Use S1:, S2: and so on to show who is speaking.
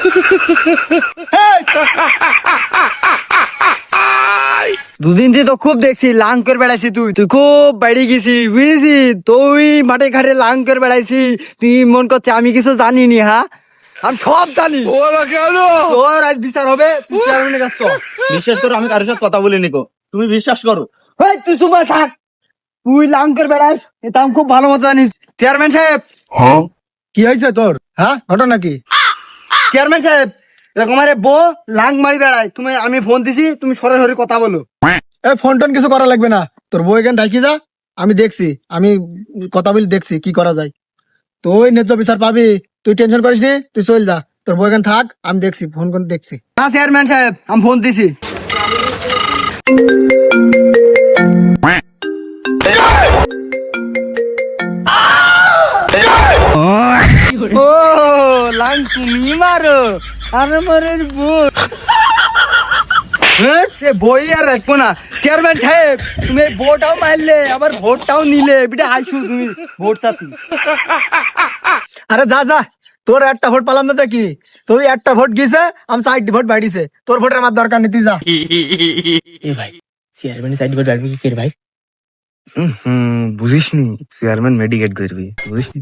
S1: দুদিন থেকে তো খুব দেখছি লাং করে বেড়াইছি তুই। তুই খুব বাইরে গেছি বুঝেছি? তুই মাঠে ঘাটে লাং করে বেড়াইছি তুই মন করছে আমি কিছু জানি নি হ্যাঁ? আমি সব জানি। তোর আজ বিচার হবে
S2: বিশ্বাস করো আমি কারোর সাথে কথা বলে নিকো তুমি বিশ্বাস করো।
S1: এই, তুই চুপা থাক। তুই লাং করে বেড়াস এটা আমি খুব ভালো মতো জানিস চেয়ারম্যান সাহেব
S3: কি হয়েছে তোর? হ্যাঁ? ঘটনা কি?
S1: চেয়ারম্যান সাহেব এরকম আরে বউ লাং মারি বেড়ায়। তুমি আমি ফোন দিছি তুমি সরাসরি কথা বলো।
S3: এ ফোন টোন কিছু করা লাগবে না। তোর বউ এখানে ডাকি যা আমি দেখছি আমি কথা বলি দেখছি কি করা যায়। তুই ন্যায্য বিচার পাবি তুই টেনশন করিস নি তুই চল যা। তোর বউ এখানে থাক আমি দেখছি ফোন করে দেখছি।
S1: না চেয়ারম্যান সাহেব আমি ফোন দিছি। ও লাং তুমি মারো। আরে মারে বউ হ্যাঁ, সে বই আর রাখব না। চেয়ারম্যান সাহেব তুমি বউটাও মারলে আবার ভোটটাও নিলে। বিটা আইসু তুমি ভোট চাতি
S3: আরে যা যা তোর একটা ভোট পালাম না তো কি তুই একটা ভোট গিয়েছে আমি চারটি ভোট বাড়িছে। তোর ভোটের আমার দরকার নেই তুই যা।
S2: এ ভাই চেয়ারম্যান সাইড করে ডাকবি কি করে ভাই?
S1: হুম বুঝিস নি চেয়ারম্যান মেডিকেট করবি বুঝিস নি